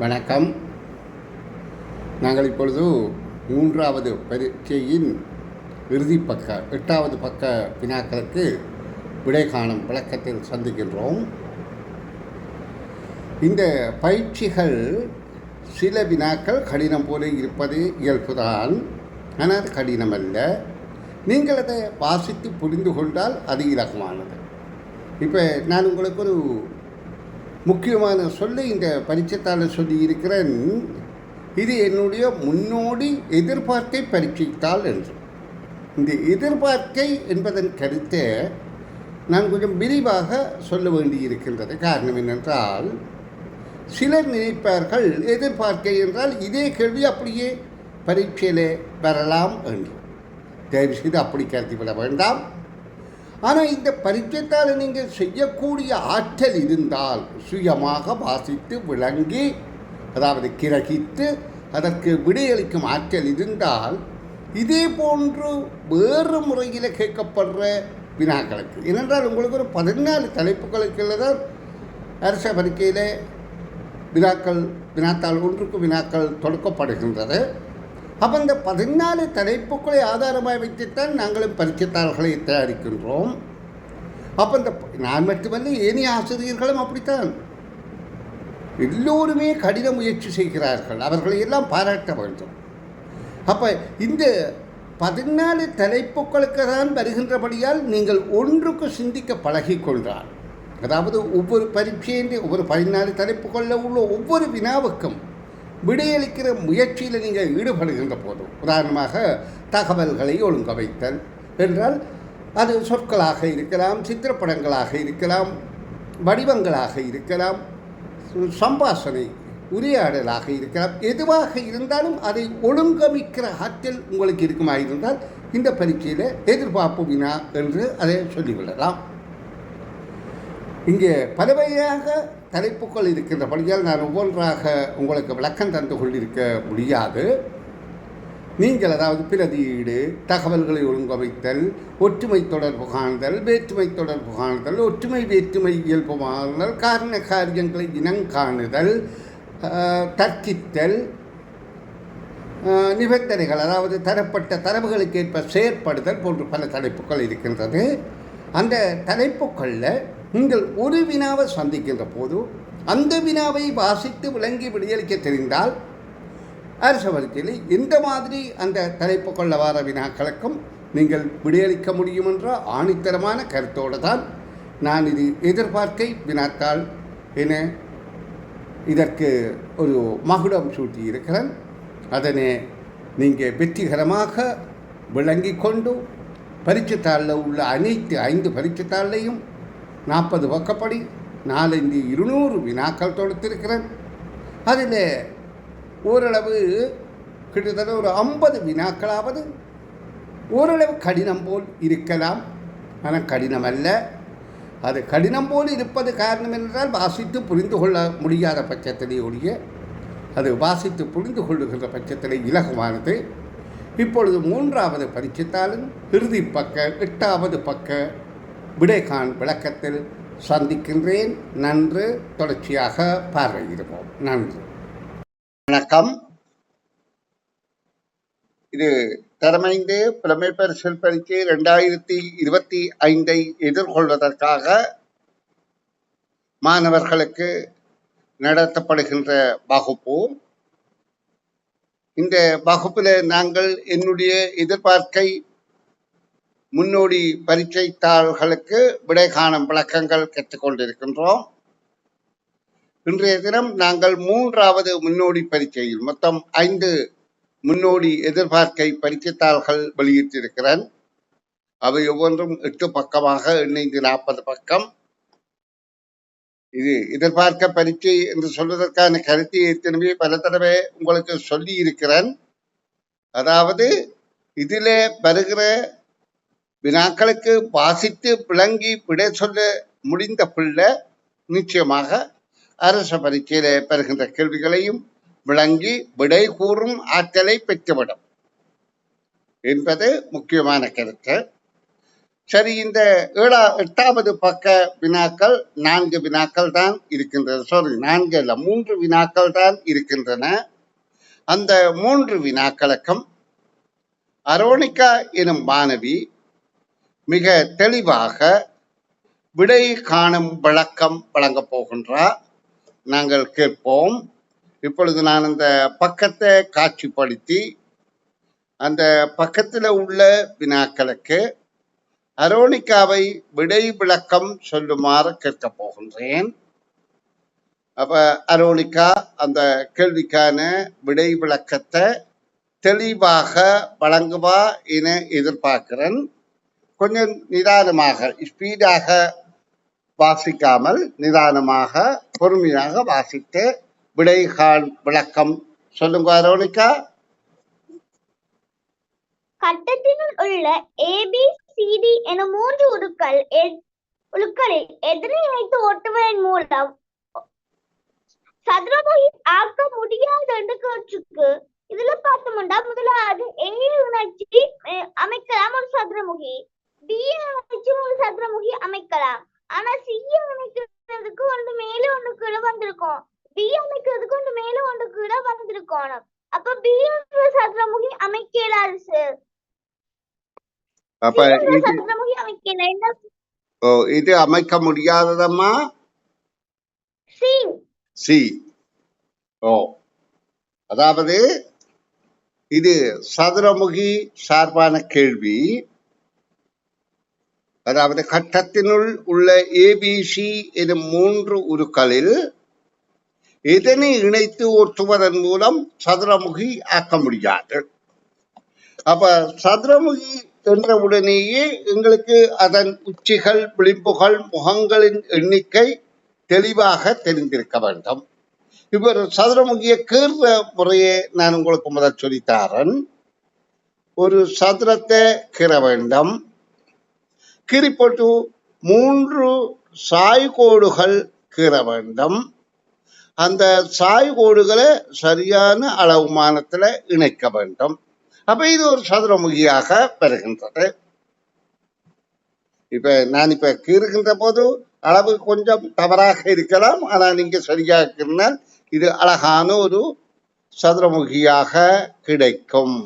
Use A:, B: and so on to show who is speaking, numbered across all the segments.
A: வணக்கம். நாங்கள் இப்பொழுது மூன்றாவது பரீட்சையின் இறுதி பக்க எட்டாவது பக்க வினாக்களுக்கு விடை காணும் விளக்கத்தில் சந்திக்கின்றோம். இந்த பயிற்சிகள் சில வினாக்கள் கடினம் போல இருப்பது இயல்புதான். ஆனால் கடினம் அல்ல. நீங்கள் அதை வாசித்து புரிந்து கொண்டால் அது இலகுவானது. இப்போ நான் உங்களுக்கு ஒரு முக்கியமான சொல்லை இந்த பரீட்சைத்தாளர் சொல்லியிருக்கிறேன். இது என்னுடைய முன்னோடி எதிர்பார்க்கை பரீட்சைத்தாள் என்று. இந்த எதிர்பார்க்கை என்பதன் கருத்தை நான் கொஞ்சம் விரிவாக சொல்ல வேண்டி இருக்கின்றது காரணம் என்னென்றால் சிலர் நினைப்பார்கள் எதிர்பார்க்கை என்றால் இதே கேள்வி அப்படியே பரீட்சையில் வரலாம் என்று. தயவு செய்து அப்படி கருதிவிட வேண்டாம். ஆனால் இந்த பரிச்சயத்தால் நீங்கள் செய்யக்கூடிய ஆற்றல் இருந்தால் சுயமாக வாசித்து விளங்கி அதாவது கிரகித்து அதற்கு விடையளிக்கும் ஆற்றல் இருந்தால் இதே போன்று வேறு முறையில் கேட்கப்படுற வினாக்களுக்கு. ஏனென்றால் உங்களுக்கு ஒரு பதினாலு தலைப்புகளுக்கு தான். அரச பரிக்கையில் வினாக்கள் வினாத்தாள் ஒன்றுக்கு வினாக்கள் தொடுக்கப்படுகின்றது. அப்போ இந்த பதினாலு தலைப்புகளை ஆதாரமாக வைத்துத்தான் நாங்களும் பரீட்சைத்தாள்களை தயாரிக்கின்றோம். அப்போ இந்த நான் மட்டுமல்ல ஏனைய ஆசிரியர்களும் அப்படித்தான். எல்லோருமே கடின முயற்சி செய்கிறார்கள். அவர்களை எல்லாம் பாராட்ட வேண்டும். அப்போ இந்த பதினாலு தலைப்புகளுக்கு தான் வருகின்றபடியால் நீங்கள் ஒன்றுக்கு சிந்திக்க பழகிக்கொண்டால் அதாவது ஒவ்வொரு பரீட்சையின் ஒவ்வொரு பதினாலு தலைப்புகளில் உள்ள ஒவ்வொரு வினாவுக்கும் விடையளிக்கிற முயற்சியில் நீங்கள் ஈடுபடுகின்ற போது உதாரணமாக தகவல்களை ஒழுங்க வைத்தல் என்றால் அது சொற்களாக இருக்கலாம் சித்திரப்படங்களாக இருக்கலாம் வடிவங்களாக இருக்கலாம் சம்பாஷணை உரையாடலாக இருக்கலாம் எதுவாக இருந்தாலும் அதை ஒழுங்கமைக்கிற ஆற்றல் உங்களுக்கு இருக்குமா இருந்தால் இந்த பரீட்சையில் எதிர்பார்ப்பு வினா என்று அதை சொல்லிவிடலாம். இங்கே பலவகையாக தலைப்புகள் இருக்கின்றபடியால் நான் ஒவ்வொன்றாக உங்களுக்கு விளக்கம் தந்து கொண்டிருக்க முடியாது. நீங்கள் அதாவது பிரதியீடு தகவல்களை ஒழுங்கமைத்தல் ஒற்றுமை தொடர்பு காணுதல் வேற்றுமை தொடர்பு காணுதல் ஒற்றுமை வேற்றுமை இயல்பு மாறுதல் காரண காரியங்களை இனங்காணுதல் தர்க்கித்தல் நிபந்தனைகள் அதாவது தரப்பட்ட தரவுகளுக்கு ஏற்ப செயற்படுதல் போன்ற பல தலைப்புகள் இருக்கின்றது. அந்த தலைப்புகளில் நீங்கள் ஒரு வினாவை சந்திக்கின்ற போது அந்த வினாவை வாசித்து விளங்கி விடியளிக்க தெரிந்தால் அரச வரிசையில் எந்த மாதிரி அந்த தலைப்பு கொள்ள வார வினாக்களுக்கும் நீங்கள் விடையளிக்க முடியும் என்ற ஆணித்தரமான கருத்தோடு தான் நான் இது எதிர்பார்க்கை வினாத்தாள் என இதற்கு ஒரு மகுடம் சூட்டி இருக்கிறேன் அதனை நீங்கள் வெற்றிகரமாக விளங்கி கொண்டு பரீட்சைத்தாளில் உள்ள அனைத்து ஐந்து பரீட்சைத்தாளையும் நாற்பது பக்கப்படி நாலஞ்சு இருநூறு வினாக்கள் தொடுத்திருக்கிறேன். அதில் ஓரளவு கிட்டத்தட்ட ஒரு ஐம்பது வினாக்களாவது ஓரளவு கடினம் போல் இருக்கலாம். ஆனால் கடினம் அல்ல. அது கடினம் போல் இருப்பது காரணம் என்றால் வாசித்து புரிந்து கொள்ள முடியாத பட்சத்திலே ஒழிய அது வாசித்து புரிந்து கொள்ளுகின்ற பட்சத்திலே இலகுவானது. இப்பொழுது மூன்றாவது பரீட்சித்தாலும் இறுதி பக்க எட்டாவது பக்க விடைகான் விளக்கத்தில் சந்திக்கின்றேன். நன்று. தொடர்ச்சியாக பார்வையிடுவோம். நன்றி. வணக்கம். இது தரமைந்து புலமை பரிசல் பரீட்சை ரெண்டாயிரத்தி இருபத்தி ஐந்தை எதிர்கொள்வதற்காக மாணவர்களுக்கு நடத்தப்படுகின்ற வகுப்பு. இந்த வகுப்பில் நாங்கள் என்னுடைய எதிர்பார்க்கை முன்னோடி பரீட்சைத்தாள்களுக்கு விடை காணும் விளக்கங்கள் கற்றுக்கொண்டிருக்கின்றோம் இன்றைய தினம் நாங்கள் மூன்றாவது முன்னோடி பரீட்சையில் மொத்தம் ஐந்து முன்னோடி எதிர்பார்க்கை பரீட்சைத்தாள்கள் வெளியிட்டிருக்கிறேன். அவை ஒவ்வொன்றும் எட்டு பக்கமாக இணைந்து நாற்பது பக்கம். இது எதிர்பார்க்க பரீட்சை என்று சொல்வதற்கான கருத்தை ஏற்கனவே பல தடவை உங்களுக்கு சொல்லி இருக்கிறேன் அதாவது இதிலே வருகிற வினாக்களுக்கு வாசித்து விளங்கி விடை சொல்ல முடிந்த பிள்ளை நிச்சயமாக அரச பரீட்சையில பெறுகின்ற கேள்விகளையும் விளங்கி விடை கூறும் ஆற்றலை பெற்றுவிடும் என்பது முக்கியமான கருத்து. சரி இந்த ஏழா எட்டாவது பக்க வினாக்கள் நான்கு வினாக்கள் தான் இருக்கின்றன. சாரி நான்கு அல்ல மூன்று வினாக்கள் தான் இருக்கின்றன. அந்த மூன்று வினாக்களுக்கும் அரோனிகா எனும் மாணவி மிக தெளிவாக விடை காணும் விளக்கம் வழங்கப் போகின்றார் நாங்கள் கேட்போம். இப்பொழுது நான் அந்த பக்கத்தை காட்சிப்படுத்தி அந்த பக்கத்தில் உள்ள வினாக்களுக்கு அரோனிகாவை விடை விளக்கம் சொல்லுமாறு கேட்கப் போகின்றேன். அப்ப அரோனிகா அந்த கேள்விக்கான விடை விளக்கத்தை தெளிவாக வழங்குவா என எதிர்பார்க்கிறேன். கொஞ்சம் நிதானமாக ஸ்பீடாக வாசிக்காமல் நிதானமாக பொறுமையாக வாசித்து விடைகால் விளக்கம் சொல்லுங்க அரோனிகா
B: கட்டத்தினுள் உள்ள ஏபி சிடி என மூன்று உருக்கள் எ- உருக்களில் எதனை இணைத்து ஓட்டுவதன் மூலம் சதுரமுகி ஆக்க முடியாது என்று கேட்டுருக்கு இதுல பார்த்தோம்னா முதலாவது ஏ உணர்ச்சி அமைக்கலாம் ஒரு சதுரமுகி. பி இணைச்சு ஒரு சதுரமுகி அமைக்கலாம். ஆனா சி அமைக்கிறதுக்கு ஒன்று மேல ஒன்று கீழே வந்திருக்கும். பி அமைக்கிறதுக்கு ஒன்று மேல ஒன்று கீழே வந்திருக்கணும். அப்ப பி சதுரமுகி அமைக்கலாது சார்.
A: அப்ப
B: சதுரமுகி அமைக்கல. என்ன?
A: ஓ, இது அமைக்க முடியாததம்மா?
B: சி.
A: சி. ஓ. அதாவது இது சதுரமுகி சார்பான கேள்வி. அதாவது கட்டத்தினுள் உள்ள ஏபிசி எனும் மூன்று உருக்களில் எதனை இணைத்து ஒட்டுவதன் மூலம் சதுரமுகி ஆக்க முடியாது? அப்ப சதுரமுகி என்ற உடனேயே எங்களுக்கு அதன் உச்சிகள் விளிம்புகள் முகங்களின் எண்ணிக்கை தெளிவாக தெரிந்திருக்க வேண்டும். இவர் சதுரமுகிய கீர்ற முறையை நான் உங்களுக்கு முதல் சொல்லித்தாரன். ஒரு சதுரத்தை கீற வேண்டும். கிரிப்பட்டு மூன்று சாய்கோடுகள் கீற வேண்டும். அந்த சாய்கோடுகளை சரியான அளவுமானத்துல இணைக்க வேண்டும். அப்ப இது ஒரு சதுரமுகியாக பெறுகின்றது. இப்ப நான் இப்ப கீறுகின்ற போது அளவு கொஞ்சம் தவறாக இருக்கலாம். ஆனால் நீங்கள் சரியாக இருக்கிறனால் இது அழகான ஒரு சதுரமுகியாக கிடைக்கும்.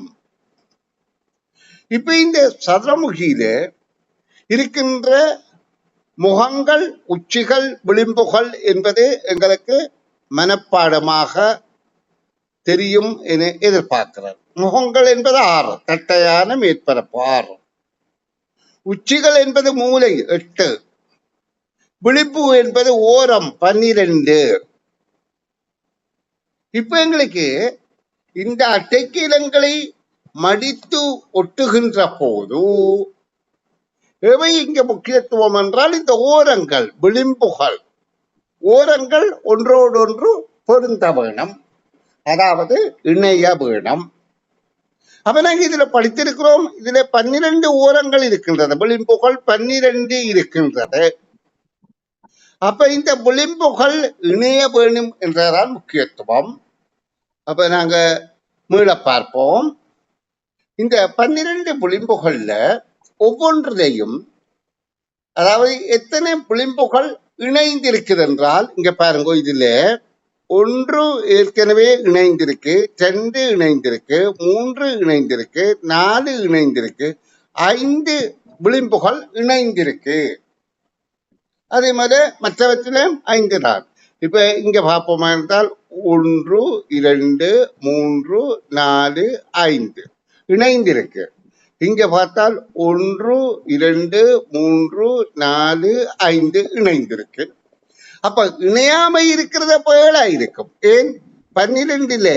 A: இப்ப இந்த சதுரமுகியில இருக்கின்ற முகங்கள் உச்சிகள் விளிம்புகள் என்பது எங்களுக்கு மனப்பாடமாக தெரியும் என எதிர்பார்க்கிறார். முகங்கள் என்பது ஆறு தட்டையான மேற்பரப்பு ஆறு. உச்சிகள் என்பது மூளை எட்டு. விழிப்பு என்பது ஓரம் பன்னிரண்டு. இப்ப எங்களுக்கு இந்த அட்டைக்கீலங்களை மடித்து ஒட்டுகின்ற போது எவை இங்க முக்கியத்துவம் என்றால் இந்த ஓரங்கள் விளிம்புகள். ஓரங்கள் ஒன்றோடொன்று பொருந்த வேணும் அதாவது இணைய வேணும். அப்ப நாங்க இதுல படித்திருக்கிறோம்? இதுல பன்னிரண்டு ஓரங்கள் இருக்கின்றது. விளிம்புகள் பன்னிரண்டு இருக்கின்றது. அப்ப இந்த விளிம்புகள் இணைய வேணும் என்றதான் முக்கியத்துவம். அப்ப நாங்க மீள பார்ப்போம். இந்த பன்னிரண்டு விளிம்புகள்ல ஒவ்வொன்றிலையும் அதாவது எத்தனை விளிம்புகள் இணைந்திருக்குது என்றால் இங்க பாருங்க இதுல ஒன்று ஏற்கனவே இணைந்திருக்கு ரெண்டு இணைந்திருக்கு மூன்று இணைந்திருக்கு நாலு இணைந்திருக்கு ஐந்து விளிம்புகள் இணைந்திருக்கு. அதே மாதிரி மற்றவற்றிலும் ஐந்து தான். இப்ப இங்க பார்ப்போமா என்றால் ஒன்று இரண்டு மூன்று நாலு ஐந்து இணைந்திருக்கு. இங்க பார்த்தால் ஒன்று இரண்டு மூன்று நாலு ஐந்து இணைந்திருக்கு. அப்ப இணையாமை இருக்கிறத போல இருக்கும். ஏன்? பன்னிரெண்டுல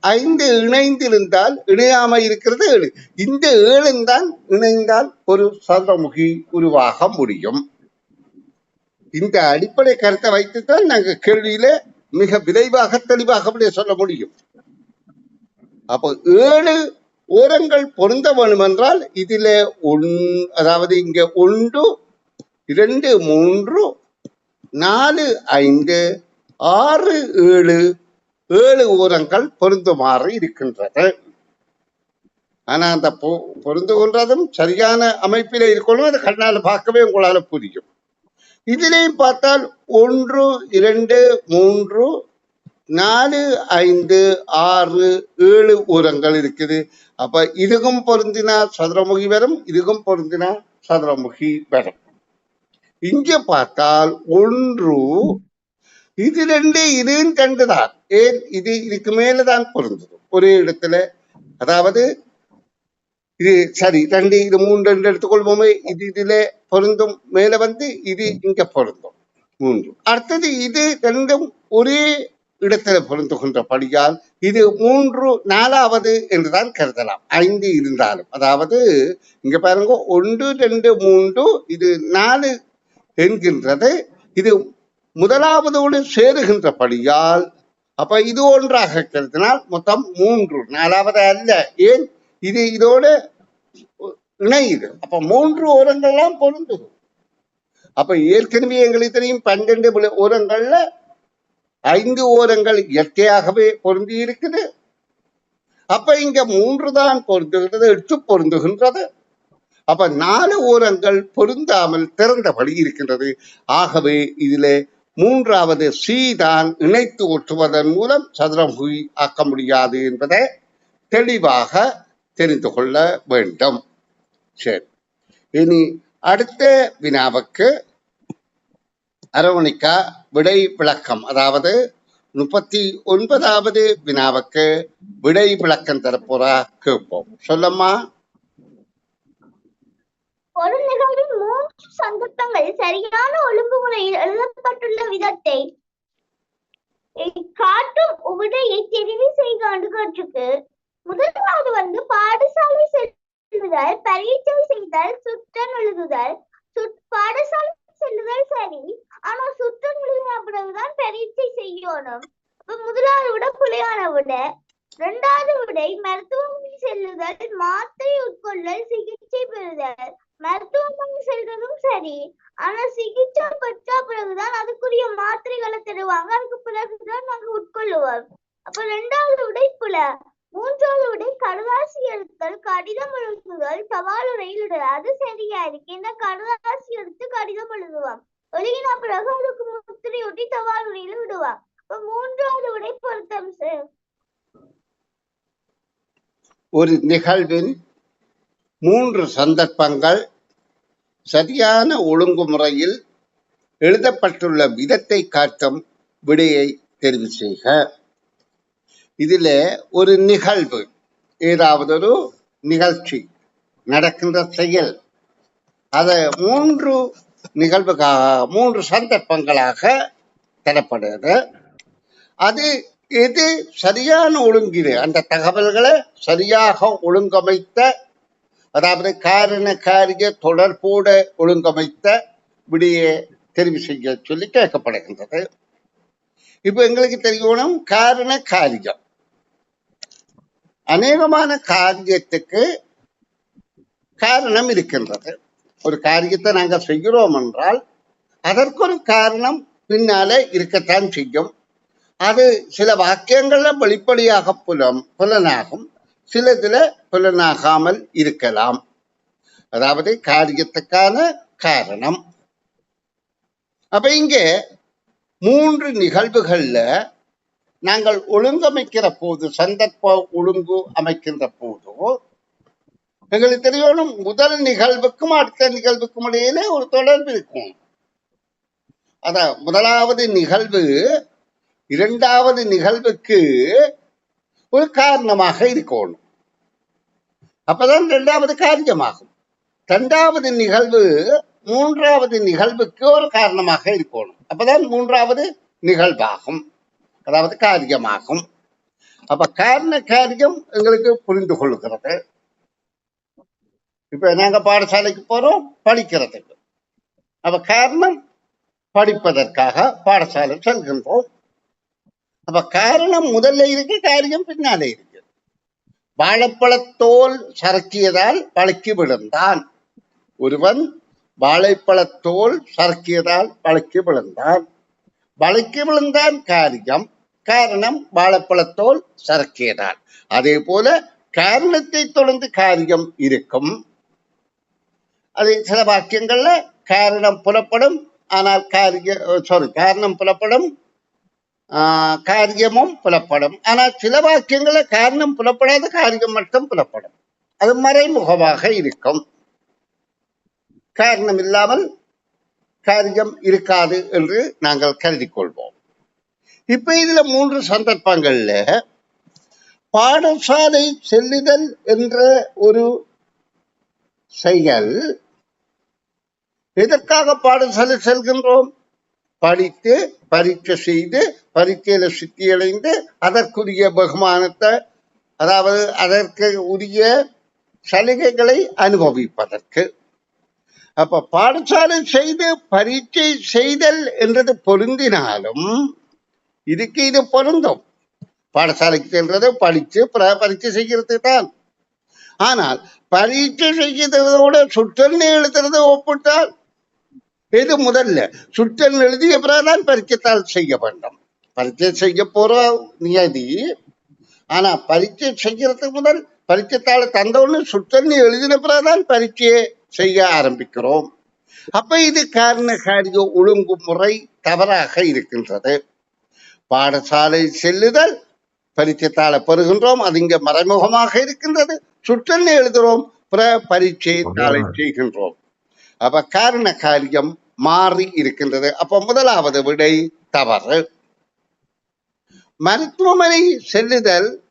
A: ஐந்து இணைந்திருந்தால் இணையாமை இருக்கிறது ஏழு. இந்த ஏழும் தான் இணைந்தால் ஒரு சதுரமுகி உருவாக முடியும். இந்த அடிப்படை கருத்தை வைத்துத்தான் நாங்க கேள்வியில மிக விரைவாக தெளிவாக சொல்ல முடியும். அப்போ ஏழு ஓரங்கள் பொருந்த வேணும் என்றால் இதுல ஒன் அதாவது இங்க ஒன்று இரண்டு மூன்று நாலு ஐந்து ஆறு ஏழு ஏழு ஓரங்கள் பொருந்துமாறு இருக்கின்றது. ஆனா அந்த பொ- பொருந்து கொள்றதும் சரியான அமைப்பிலே இருக்கணும் அது கண்ணால் பார்க்கவே உங்களால புரியும். இதிலேயும் பார்த்தால் ஒன்று இரண்டு மூன்று நாலு ஐந்து ஆறு ஏழு உரங்கள் இருக்குது. அப்ப இதுக்கும் பொருந்தினா சதுரமுகி வரும் இதுக்கும் பொருந்தினா சதுரமுகி வரும். இங்க பார்த்தால் ஒன்று இது ரெண்டு இதுவும் கண்டுதான். ஏன்? இது இதுக்கு மேலதான் பொருந்தது ஒரே இடத்துல அதாவது இது சரி ரெண்டு இது மூன்று ரெண்டு எடுத்துக்கொள்வோமே இது இதுல பொருந்தும் மேல வந்து இது இங்க பொருந்தும். மூன்று. அடுத்தது இது ரெண்டும் ஒரே இடத்துல பொருந்துகின்றபடியால் இது மூன்று நாலாவது என்றுதான் கருதலாம். ஐந்து இருந்தாலும். அதாவது இங்க பாருங்க ஒன்று ரெண்டு மூன்று இது நாலு என்கின்றது. இது முதலாவதோடு சேருகின்றபடியால் அப்ப இது ஒன்றாக கருதினால் மொத்தம் மூன்று. நாலாவது அல்ல. ஏன்? இது இதோட இணையுது. அப்ப மூன்று ஓரங்கள்லாம் பொருந்துகும் அப்ப ஏற்கனவே எங்களுக்கு தெரியும் பன்னெண்டு ஓரங்கள்ல ஐந்து ஓரங்கள் இயற்கையாகவே பொருந்தி இருக்குது. அப்ப இங்க மூன்று தான் பொருந்துகிறது எட்டு பொருந்துகின்றது. அப்ப நாலு ஓரங்கள் பொருந்தாமல் திறந்தபடி இருக்கின்றது. ஆகவே இதிலே மூன்றாவது சி தான் இணைத்து ஒட்டுவதன் மூலம் சதுரமுகி ஆக்க முடியாது என்பதை தெளிவாக தெரிந்து கொள்ள வேண்டும். சரி. இனி அடுத்த வினாவுக்கு அரவணிக்கா விடை விளக்கம். அதாவது முப்பத்தி ஒன்பதாவது வினாவுக்கு விடை விளக்கம் தரப்போறா கேட்போம். சொல்லம்மா.
B: ஒரு நிகழ்வின் மூன்று சந்தர்ப்பங்கள் சரியான ஒழுங்குமுறையில் எழுதப்பட்டுள்ள விதத்தை காட்டும் உவிடையை தெரிவு செய்க கற்றுக்கு. முதலாவது வந்து பாடசாலை செல்லுதல் பரீட்சை செய்தல் சுற்றன் எழுதுதல். பாடசாலை செல்லுதல் சரி. ஆனா சுத்தம் எழுதின பிறகுதான் பரீட்சை செய்யணும். அப்ப முதலாவது விட புலையான விட இரண்டாவது விடை மருத்துவமனை செல்லுதல் மாத்திரை உட்கொள்ளல் சிகிச்சை பெறுதல். மருத்துவமனை செல்றதும் சரி ஆனா சிகிச்சை பெற்ற பிறகுதான் அதுக்குரிய மாத்திரைகளை தருவாங்க. அதுக்கு பிறகுதான் நாங்க உட்கொள்ளுவோம். அப்ப ரெண்டாவது விடை புல மூன்றாவது விடை கடுதாசி எழுத்தல் கடிதம் எழுதுதல் சவால் உரையிடுதல் அது சரியா இருக்கு. இந்த கடுதாசி எடுத்து கடிதம் எழுதுவோம். எழுதின பிறகு அதுக்கு முத்திரையொட்டி ஒட்டி தபால் உரையில மூன்றாவது உடை பொருத்தம் சார்
A: ஒரு நிகழ்வின் மூன்று சந்தர்ப்பங்கள் சரியான ஒழுங்குமுறையில் எழுதப்பட்டுள்ள விதத்தை காட்டும் விடையை தெரிவு செய்க இதில் ஒரு நிகழ்வு ஏதாவது ஒரு நிகழ்ச்சி நடக்கின்ற செயல் அதை மூன்று நிகழ்வுக்காக மூன்று சந்தர்ப்பங்களாக தரப்படுகிறது. அது எது சரியான ஒழுங்கிடு அந்த தகவல்களை சரியாக ஒழுங்கமைத்த அதாவது காரண காரிய தொடர்போட ஒழுங்கமைத்த விடியை தெரிவு செய்ய சொல்லி கேட்கப்படுகின்றது. இப்ப எங்களுக்கு தெரியணும் காரண காரியம். அநேகமான காரியத்துக்கு காரணம் இருக்கின்றது. ஒரு காரியத்தை நாங்க செய்கிறோம் என்றால் அதற்கு காரணம் பின்னாலே இருக்கத்தான் செய்யும். அது சில வாக்கியங்கள்ல வெளிப்படையாக புலம் புலனாகும் சிலதுல புலனாகாமல் இருக்கலாம். அதாவது காரியத்துக்கான காரணம். அப்ப இங்கே மூன்று நிகழ்வுகள்ல நாங்கள் ஒழுங்கமைக்கிற போது சந்தர்ப்ப ஒழுங்கு அமைக்கின்ற போது எங்களுக்கு தெரியணும் முதல் நிகழ்வுக்கும் அடுத்த நிகழ்வுக்கும் இடையிலே ஒரு தொடர்பு இருக்கும். அதான் முதலாவது நிகழ்வு இரண்டாவது நிகழ்வுக்கு ஒரு காரணமாக இருக்கணும். அப்பதான் இரண்டாவது காரியமாகும். இரண்டாவது நிகழ்வு மூன்றாவது நிகழ்வுக்கு ஒரு காரணமாக இருக்கணும். அப்பதான் மூன்றாவது நிகழ்வாகும். அதாவது காரியமாகும். அப்ப காரண காரியம் எங்களுக்கு புரிந்து கொள்கிறது. இப்ப நாங்க பாடசாலைக்கு போறோம் படிக்கிறதுக்கு. அப்ப காரணம் படிப்பதற்காக பாடசாலை செல்கின்றோம். அப்ப காரணம் முதல்ல இருக்கு காரியம் பின்னாலே இருக்கு. வாழைப்பழத்தோல் சரக்கியதால் பழக்கி விழுந்தான். ஒருவன் வாழைப்பழத்தோல் சரக்கியதால் பழக்கி விழுந்தான். வழக்கி விழுந்தான் காரியம் காரணம் வாழைப்பழத்தோல் சரக்கியதால் அதே போல காரணத்தை தொடர்ந்து காரியம் இருக்கும். அது சில வாக்கியங்கள்ல காரணம் புலப்படும் ஆனால் காரிய சாரி காரணம் புலப்படும் ஆஹ், காரியமும் புலப்படும். ஆனால் சில வாக்கியங்களில் காரணம் புலப்படாத காரியம் மட்டும் புலப்படும். அது மறைமுகமாக இருக்கும். காரணம் இல்லாமல் காரியம் இருக்காது என்று நாங்கள் கருதி கொள்வோம். இப்ப இதுல மூன்று சந்தர்ப்பங்கள்ல பாடசாலை செல்லுதல் என்ற ஒரு செயல் எதற்காக பாடசாலை செல்கின்றோம்? படித்து பரீட்சை செய்து பரீட்சையில சித்தியடைந்து அதற்குரிய பகுமானத்தை அதாவது அதற்கு உரிய சலுகைகளை அனுபவிப்பதற்கு. அப்ப பாடசாலை செய்து பரீட்சை செய்தல் என்றது பொருந்தினாலும் இதுக்கு இது பொருந்தும். பாடசாலைக்கு சென்றது படிச்சு பரீட்சை செய்கிறது தான். ஆனால் பரீட்சை செய்கிறதோட சுற்றல் எழுதுறது ஒப்பிட்டால் எது முதல்ல? சுற்றல் எழுதிய பிறகுதான் பரீட்சைத்தாள் செய்ய வேண்டும். பரீட்சை செய்ய போற நியதி. ஆனா பரீட்சை செய்யறதுக்கு முதல் பரீட்சைத்தாளை தந்தவுடனே சுற்றல் எழுதின பிறகுதான் பரீட்சையை செய்ய ஆரம்பிக்கிறோம். அப்ப இது காரண காரிய ஒழுங்குமுறை தவறாக இருக்கின்றது. பாடசாலை செல்லுதல் பரீட்சைத்தாளை பெறுகின்றோம். அது இங்க மறைமுகமாக இருக்கின்றது. சுற்றல் எழுதுகிறோம் பிற பரீட்சை தாளை செய்கின்றோம். அப்ப காரண காரியம் மாறி இருக்கின்றது. அப்ப முதலாவது விடை தவறு. மருத்துவமனை செல்லுதல்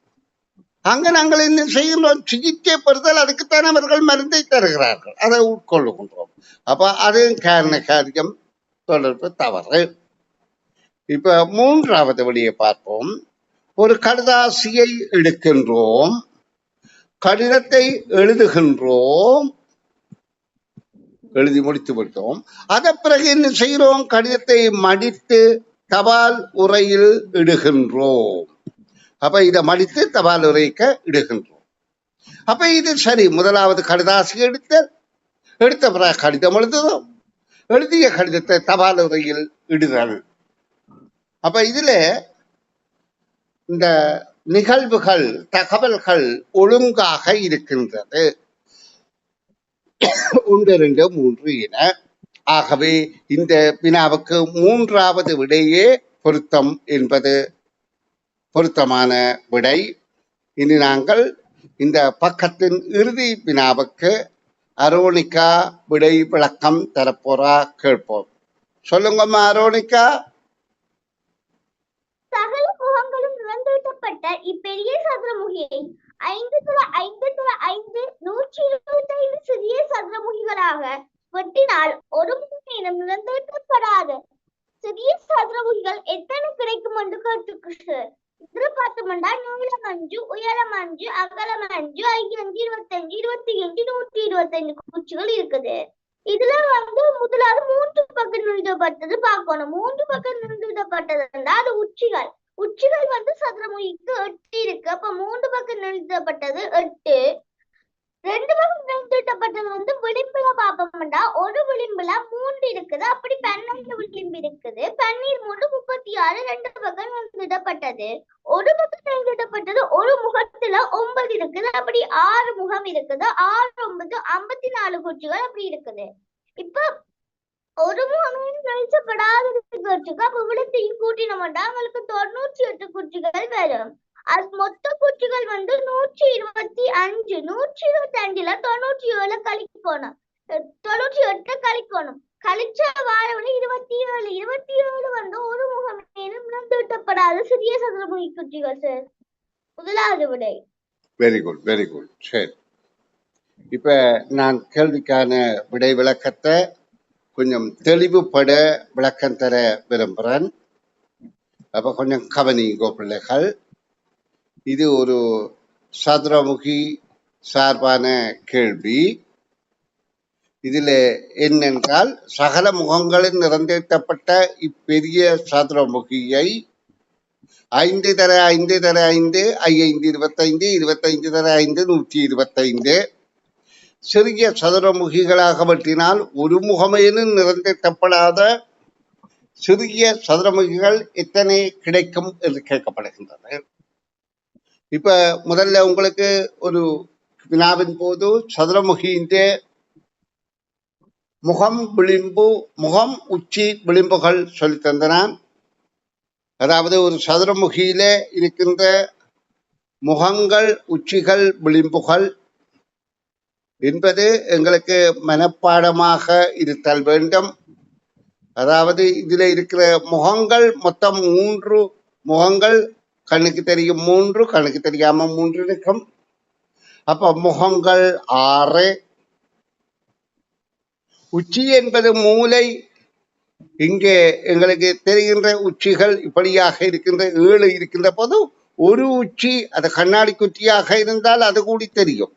A: அங்க நாங்கள் என்ன செய்கின்றோம்? சிகிச்சை பெறுதல் அதுக்குத்தான் அவர்கள் மருந்தை தருகிறார்கள். அதை உட்கொள்ளுகின்றோம். அப்ப அது காரண காரியம் தொடர்பு தவறு. இப்ப மூன்றாவது வழியை பார்ப்போம். ஒரு கடுதாசியை எடுக்கின்றோம். கடிதத்தை எழுதுகின்றோம். எழுதி முடித்து விட்டோம். அதன் பிறகு என்ன செய்கிறோம்? கடிதத்தை மடித்து தபால் உரையில் இடுகின்றோம். அப்ப இதை மடித்து தபால் உரைக்க இடுகின்றோம். அப்ப இது சரி. முதலாவது கடிதாசி எடுத்தல் எடுத்த பிறகு கடிதம் எழுதுதோம் எழுதிய கடிதத்தை தபால் உரையில் இடுதல். அப்ப இதுல இந்த நிகழ்வுகள் தகவல்கள் ஒழுங்காக இருக்கின்றது. ஒன்று ரெண்டு மூன்று என. ஆகவே இந்த வினாவுக்கு மூன்றாவது விடையே பொருத்தம் என்பது பொருத்தமான விடை. இனி நாங்கள் இந்த பக்கத்தின் இறுதி வினாவுக்கு அரோனிகா விடை விளக்கம் தரப்போறா கேட்போம். சொல்லுங்கம்மா அரோனிகா.
B: சகல முகங்களும் நிறந்தூட்டப்பட்ட இப்பெரிய சதுரமுகியை ஐந்து துள ஐந்து துள ஐந்து நூற்றி இருபத்தி ஐந்து சிறிய சதுரமுகிகளாக வெட்டினால் ஒரு முகமேனும் நிறந்தூட்டப்படாத சிறிய சதுரமுகிகள் எத்தனை கிடைக்கும் என்று கேட்டுக்கு இதுல பார்த்தோம்னா நீளம் அஞ்சு உயரம் அஞ்சு அகலம் அஞ்சு ஐந்து அஞ்சு இருபத்தஞ்சு இருபத்தி அஞ்சு நூற்றி இருபத்தஞ்சு குச்சிகள் இருக்குது. இதுல வந்து முதலாவது மூன்று பக்கம் நிறுத்தப்பட்டது பார்க்கணும். மூன்று பக்கம் நிறுத்தப்பட்டதுன்னா அது உச்சிகள். உச்சிகள் வந்து சதுரமுகிக்கு எட்டு இருக்கு. அப்ப மூன்று பக்கம் நிறுத்தப்பட்டது எட்டு. ரெண்டு பக்கம் நிறுத்தப்பட்டது வந்து விளிம்புல பாப்போம்டா ஒரு விளிம்புல மூன்று இருக்குது. அப்படி பன்னெண்டு விளிம்பு இருக்குது. பன்னீர் மூன்று முப்பத்தி ஆறு ரெண்டு பக்கம் நிறுத்தப்பட்டது ஒரு பக்கம் நிறுத்தப்பட்டது ஒரு முகத்துல ஒன்பது இருக்குது. அப்படி ஆறு முகம் இருக்குது. ஆறு ஒன்பது ஐம்பத்தி நாலு குச்சிகள் அப்படி இருக்குது. இப்ப ஒரு முகமே நினைச்சப்படாதது குச்சிக்கு அப்ப விழுத்தையும் கூட்டினோம்னா அவங்களுக்கு தொண்ணூற்றி எட்டு குச்சிகள் வரும் அது மொத்த குச்சிகள் வந்து நூற்றி இருபத்தி அஞ்சு நூற்றி இருபத்தி அஞ்சுல தொண்ணூற்றி ஏழு கழிக்கணும் தொண்ணூற்றி எட்டு கழிக்கணும் கழிச்சா வார இருபத்தி ஏழு இருபத்தி ஏழு வந்து ஒரு முகமேனும் நிறுத்தப்படாத சிறிய சதுரமுகி குச்சிகள் சார் முதலாவது விடை
A: வெரி குட் வெரி குட் சரி இப்ப நான் கேள்விக்கான விடை விளக்கத்தை கொஞ்சம் தெளிவுபட விளக்கம் தர விரும்புகிறேன் அப்போ கொஞ்சம் கவனிங்கோ பிள்ளைகள் இது ஒரு சதுரமுகி சார்பான கேள்வி. இதில் என்னென்றால் சகல முகங்களில் நிறந்தேற்றப்பட்ட இப்பெரிய சதுரமுகியை ஐந்து தர ஐந்து தர ஐந்து ஐந்து இருபத்தைந்து இருபத்தைந்து தர ஐந்து நூற்றி இருபத்தைந்து சிறிய சதுரமுகிகளாக வெட்டினால் ஒரு முகமேனும் நிறந்தேற்றப்படாத சிறிய சதுரமுகிகள் எத்தனை கிடைக்கும் என்று கேட்கப்படுகின்றன. இப்ப முதல்ல உங்களுக்கு ஒரு வினாவின் போது சதுரமுகியின் முகம் விளிம்பு முகம் உச்சி விளிம்புகள் சொல்லி தந்தனான். அதாவது ஒரு சதுரமுகியில இருக்கின்ற முகங்கள் உச்சிகள் விளிம்புகள் என்பது எங்களுக்கு மனப்பாடமாக இருத்தல் வேண்டும். அதாவது இதுல இருக்கிற முகங்கள் மொத்தம் மூன்று முகங்கள் கண்ணுக்கு தெரியும் மூன்று கண்ணுக்கு தெரியாம மூன்று இருக்கும். அப்ப முகங்கள் ஆறு. உச்சி என்பது மூளை இங்கே எங்களுக்கு தெரிகின்ற உச்சிகள் இப்படியாக இருக்கின்ற ஏழு இருக்கின்ற போது ஒரு உச்சி அது கண்ணாடி குச்சியாக இருந்தால் அது கூடி தெரியும்.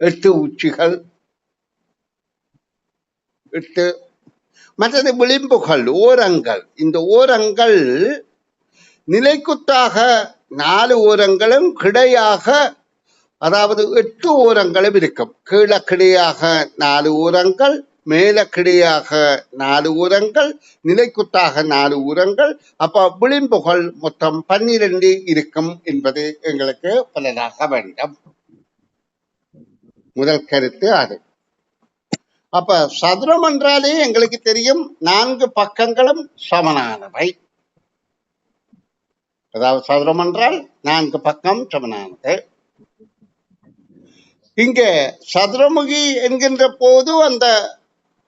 A: எட்டு உச்சிகள். எட்டு மற்றது விளிம்புகள் ஓரங்கள். இந்த ஓரங்கள் நிலைக்குத்தாக நாலு ஓரங்களும் கிடையாக அதாவது எட்டு ஓரங்களும் இருக்கும். கீழே கிடையாக நாலு ஓரங்கள் மேல கிடையாக நாலு உரங்கள் நிலைக்குத்தாக நாலு உரங்கள் அப்ப விளிம்புகள் மொத்தம் பன்னிரண்டு இருக்கும் என்பது எங்களுக்கு பலனாக வேண்டும். முதல் கருத்து அது. அப்ப சதுரம் என்றாலே எங்களுக்கு தெரியும் நான்கு பக்கங்களும் சமனானவை. அதாவது சதுரம் என்றால் நான்கு பக்கம் சமனானது. இங்க சதுரமுகி என்கின்ற போது அந்த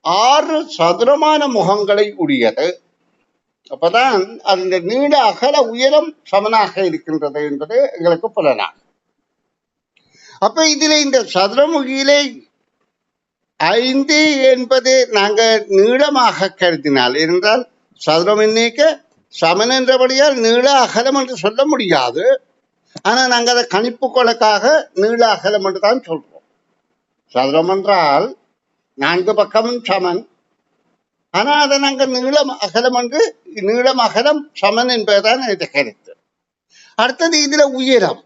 A: ஆறு சதுரமான முகங்களை உடையது. அப்பதான் அந்த நீண்ட அகல உயரம் சமனாக இருக்கின்றது என்பது எங்களுக்கு புலனாகும். அப்ப இதுல இந்த சதுரமுகியிலே ஐந்து என்பது நாங்க நீளமாக கருதினால் என்றால் சதுரம் என்னைக்க சமன் என்றபடியால் நீள அகலம் என்று சொல்ல முடியாது. ஆனா நாங்க அதை கணிப்பு கொலக்காக நீள அகலம் என்று தான் சொல்றோம். சதுரம் என்றால் நான்கு பக்கமும் சமன். ஆனா அதை நாங்க நீளம் அகலம் என்று நீளம் அகலம் சமன் என்பதுதான் இது கருத்து. அடுத்தது இதுல உயரம்.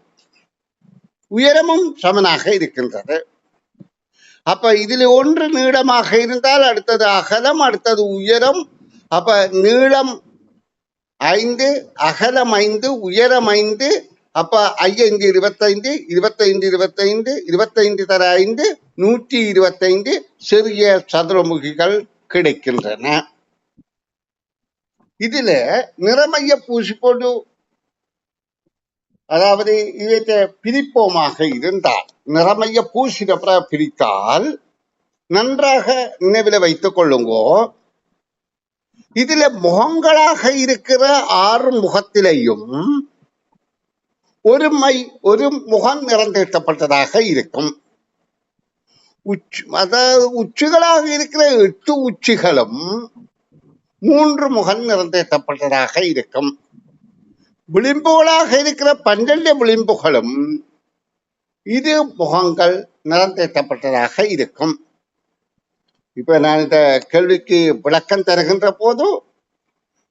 A: உயரமும் சமனாக இருக்கின்றது. அப்ப இதில் ஒன்று நீளமாக இருந்தால் அடுத்தது அகலம் அடுத்தது உயரம். அப்ப நீளம் ஐந்து அகலம் ஐந்து உயரம் ஐந்து அப்ப ஐந்து இருபத்தைந்து இருபத்தைந்து இருபத்தைந்து இருபத்தைந்து தர ஐந்து நூற்றி இருபத்தைந்து சிறிய சதுரமுகிகள் கிடைக்கின்றன. இதுல நிறமைய பூசி போட்டு அதாவது இதை பிரிப்போமாக இருந்தால் நிறமைய பூசின பிரித்தால் நன்றாக நினைவில் வைத்துக் கொள்ளுங்கோ. இதுல முகங்களாக இருக்கிற ஆறு முகத்திலையும் ஒரு மை ஒரு முகம் நிறந்தீட்டப்பட்டதாக இருக்கும். உச்சு அதாவது உச்சிகளாக இருக்கிற எட்டு உச்சிகளும் மூன்று முகம் நிறந்தீட்டப்பட்டதாக இருக்கும். விளிம்புகளாக இருக்கிற பன்னெண்டு விளிம்புகளும் இது முகங்கள் நிறந்தேற்றப்பட்டதாக இருக்கும். இப்ப நான் இந்த கேள்விக்கு விளக்கம் தருகின்ற போது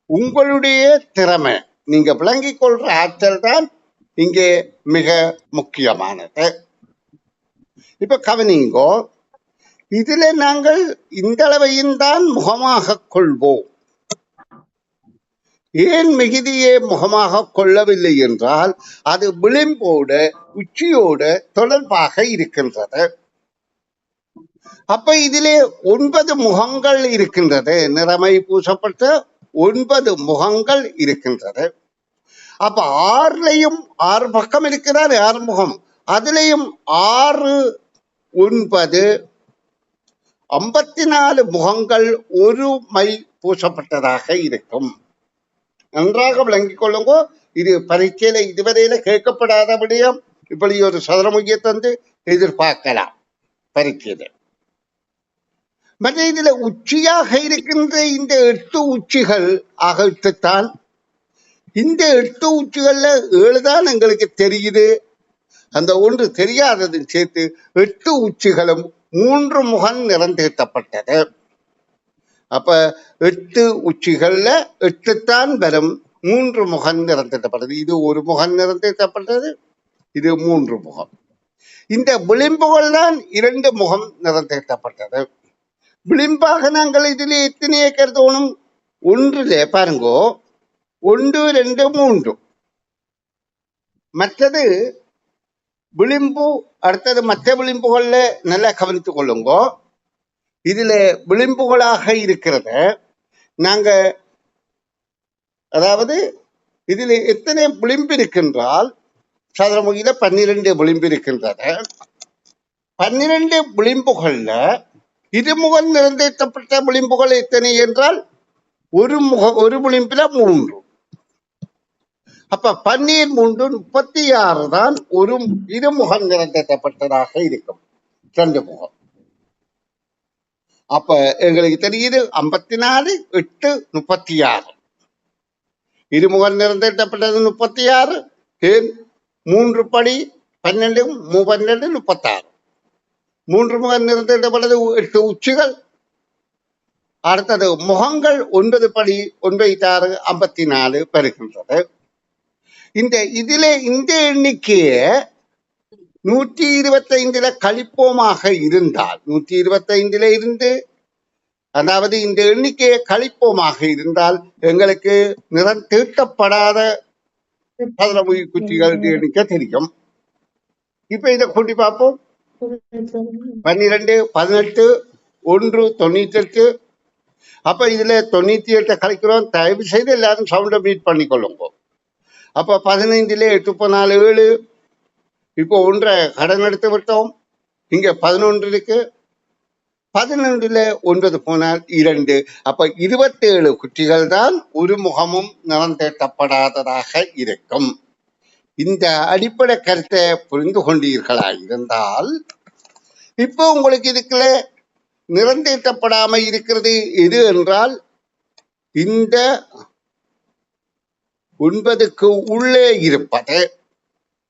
A: உங்களுடைய திறமை நீங்க விளங்கிக் கொள்ற ஆற்றல் தான் இங்கே மிக முக்கியமானது. இப்ப கவனிங்கோ இதுல நாங்கள் இந்த அளவையும் தான் முகமாக கொள்வோம். ஏன் மிகுதியை முகமாக கொள்ளவில்லை என்றால் அது விளிம்போடு உச்சியோடு தொடர்பாக இருக்கின்றது. அப்ப இதிலே ஒன்பது முகங்கள் இருக்கின்றது. நிறமை பூசப்பட்ட ஒன்பது முகங்கள் இருக்கின்றது. அப்ப ஆறுலையும் ஆறு பக்கம் இருக்கிறார் ஆறு முகம். அதுலேயும் ஆறு ஒன்பது ஐம்பத்தி நாலு முகங்கள் ஒரு மை பூசப்பட்டதாக இருக்கும். நன்றாக விளங்கிக் கொள்ளுங்கோ. இது பரீட்சையில இதுவரையில கேட்கப்படாத விடயம் இப்படி ஒரு சதுரமுகியை தந்து எதிர்பார்க்கலாம் பரீட்சையில. மற்ற இதுல உச்சியாக இருக்கின்ற இந்த எட்டு உச்சிகள் ஆகத்தான் இந்த எட்டு உச்சிகள்ல ஏழுதான் எங்களுக்கு தெரியுது. அந்த ஒன்று தெரியாததும் சேர்த்து எட்டு உச்சிகளும் மூன்று முகம் நிறந்தீட்டப்பட்டது அப்ப எட்டு உச்சிகள்ல எட்டுத்தான் வரும். மூன்று முகம் நிறந்தீட்டப்பட்டது இது ஒரு முகம் நிறந்தீட்டப்பட்டது இது மூன்று முகம். இந்த விளிம்புகள் தான் இரண்டு முகம் நிறந்தீட்டப்பட்டது. விளிம்பாக நாங்கள் இதில் எத்தனையே கருதணும் ஒன்றிலே பாருங்கோ. ஒன்று ரெண்டு மூன்று. மற்றது விளிம்பு அடுத்தது மற்ற விளிம்புகளில் நல்லா கவனித்துக் கொள்ளுங்கோ. இதுல விளிம்புகளாக இருக்கிறத நாங்க அதாவது இதுல எத்தனை விளிம்பு இருக்கின்றால் சதுரமுகியில பன்னிரண்டு விளிம்பு இருக்கின்றன பன்னிரண்டு விளிம்புகள்ல இருமுகம் நிறந்தேற்றப்பட்ட விளிம்புகள் எத்தனை என்றால் ஒரு முக ஒரு விளிம்பில மூன்று. அப்ப பன்னீர் மூன்று முப்பத்தி ஆறு தான் ஒரு இருமுகம் நிரந்தரப்பட்டதாக இருக்கும். ரெண்டு முகம். அப்ப எங்களுக்கு தெரியுது ஐம்பத்தி நாலு எட்டு முப்பத்தி ஆறு இருமுகம் நிறந்தேற்றப்பட்டது முப்பத்தி ஆறு ஏன் மூன்று படி பன்னெண்டு மூ- பன்னெண்டு முப்பத்தாறு. மூன்று முகம் நிறந்தேற்றப்பட்டது எட்டு உச்சிகள். அடுத்தது முகங்கள் ஒன்பது படி ஒன்பத்தி ஆறு ஐம்பத்தி நாலு பெறுகின்றது இந்த இதிலே இந்த எண்ணிக்கையை நூற்றி இருபத்தைந்துல கழிப்போமாக இருந்தால் நூற்றி இருபத்தைந்துல இருந்து அதாவது இந்த எண்ணிக்கையை கழிப்போமாக இருந்தால் எங்களுக்கு நிறம் தீட்டப்படாத சதுரமுகி குச்சிகள் எண்ணிக்கை தெரியும். இப்ப இதை கூட்டி பார்ப்போம். பன்னிரெண்டு பதினெட்டு ஒன்று தொண்ணூத்தி எட்டு அப்ப இதுல தொண்ணூத்தி எட்டை கழிக்கிறோம். தயவு செய்து எல்லாரும் சவுண்டை மீட் பண்ணிக்கொள்ளுங்க. அப்ப பதினைந்துல எட்டு நாலு ஏழு இப்போ ஒன்றை கடன் எடுத்து விட்டோம். இங்க பதினொன்று இருக்கு பதினொன்றுல ஒன்பது போனால் இரண்டு. அப்ப இருபத்தேழு குட்டிகள் தான் ஒரு முகமும் நடந்தேட்டப்படாததாக இருக்கும். இந்த அடிப்படை கருத்தை புரிந்து கொண்டீர்களா இருந்தால் இப்போ உங்களுக்கு இதுக்குள்ள நிறந்தேற்றப்படாம இருக்கிறது எது என்றால் இந்த ஒன்பதுக்கு உள்ளே இருப்பது.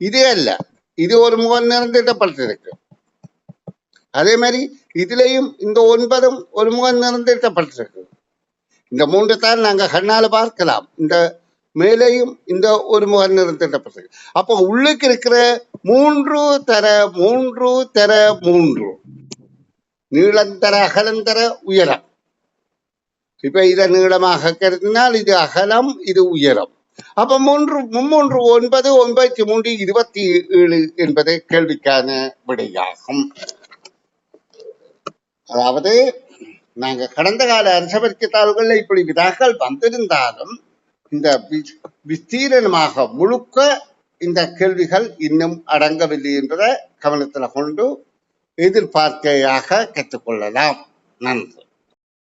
A: இது அல்ல. இது ஒரு முகம் நிறந்தேற்றப்பட்டிருக்கு அதே மாதிரி இதுலயும் இந்த ஒன்பதும் ஒரு முகம் நிறந்தேற்றப்பட்டிருக்கு இந்த மூன்று தான் நாங்கள் கண்ணால் பார்க்கலாம். இந்த மேலேயும் இந்த ஒரு முகம் நிறந்தேற்றப்பட்டிருக்கு அப்போ உள்ளுக்கு இருக்கிற மூன்று தர மூன்று தர மூன்று. நீளந்தர அகலந்தர உயரம். இப்ப இதை நீளமாக கருதினால் இது அகலம் இது உயரம். அப்ப மூன்று மும்மூன்று ஒன்பது ஒன்பத்தி மூன்று இருபத்தி ஏழு என்பது கேள்விக்கான விடையாகும். அதாவது நாங்க கடந்த கால அரசபரிக்க தாள்கள்ல இப்படி விதாக்கள் வந்திருந்தாலும் இந்த விஸ்தீரணமாக முழுக்க இந்த கேள்விகள் இன்னும் அடங்கவில்லை என்பதை கவனத்துல கொண்டு எதிர்பார்க்கையாக கற்றுக்கொள்ளலாம். நன்றி.